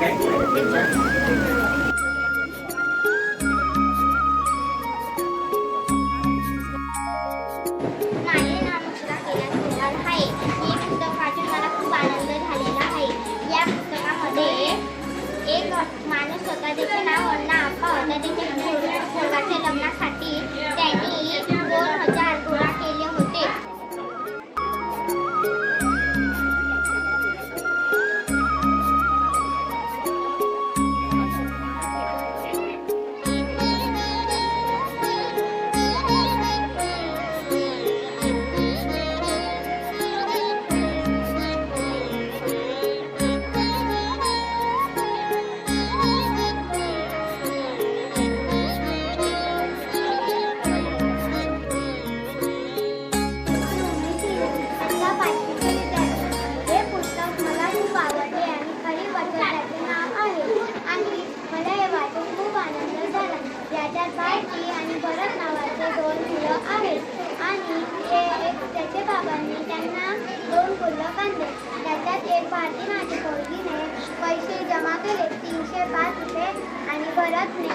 माझे बाबांनी त्यांना दोन पुस्तक बांधले. त्याच्यात एक भारती माझ्या पोरगीने पैसे जमा केले तीनशे पाच रुपये. आणि भरतने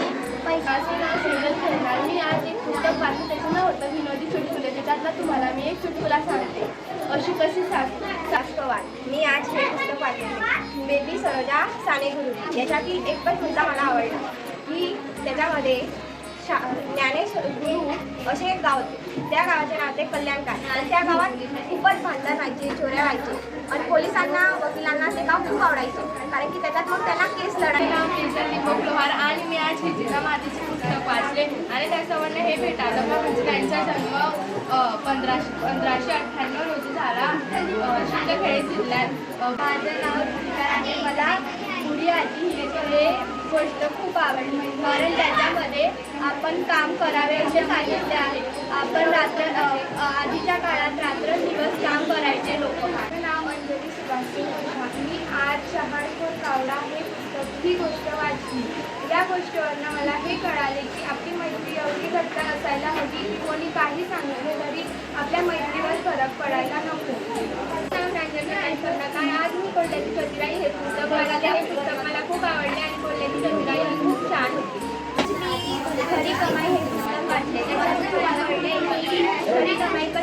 पैसे माझे नाव सेजल खेळणार. मी आज एक पुस्तक वाचून त्याचं नाव होतं विनोदी चुटकुले त्याच्यातलं तुम्हाला मी एक चुटकुला सांगते. अशी कशी सास सासकवान मी आज हे पुस्तक वाचले बेबी सरोजा साने गुरु याच्यातील एक पण मुद्दा मला आवडला. की त्याच्यामध्ये शा ज्ञानेश्वर गुरु असे एक गाव होते. त्या गावाचे नाव ते कल्याणकार आणि त्या गावात खूपच भांडण व्हायचे चोऱ्या व्हायचे. आणि पोलिसांना वकिलांना ते गाव खूप आवडायचे. कारण की त्याच्यात मग त्यांना केस लढायला लोहार आणि मी आज हिजिरा मातीचे पुस्तक वाचले. आणि त्याच्यावरनं हे भेटालं मग म्हणजे त्यांचा जन्म पंधराशे पंधराशे अठ्ठ्याण्णव रोजी झाला. शिंदखेडे जिल्ह्यात. माझं नाव आणि मला पुरी आजी हे गोष्ट आवडली. कारण त्याच्यामध्ये आपण काम करावे असे सांगितले आहे. आपण रात्र आधीच्या काळात रात्र दिवस काम करायचे लोक. माझं नाव अंजली सुभाषी मी आज शहाणखोर कावडा हे पुस्तक ही गोष्ट वाचली. या गोष्टीवरनं मला हे कळाले की आपली मैत्री एवढी घट्ट असायला हवी की कोणी काही सांगितले तरी आपल्या मैत्रीवर फरक पडायला नको.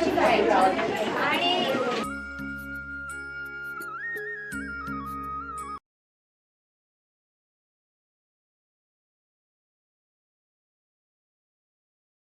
Thank you guys.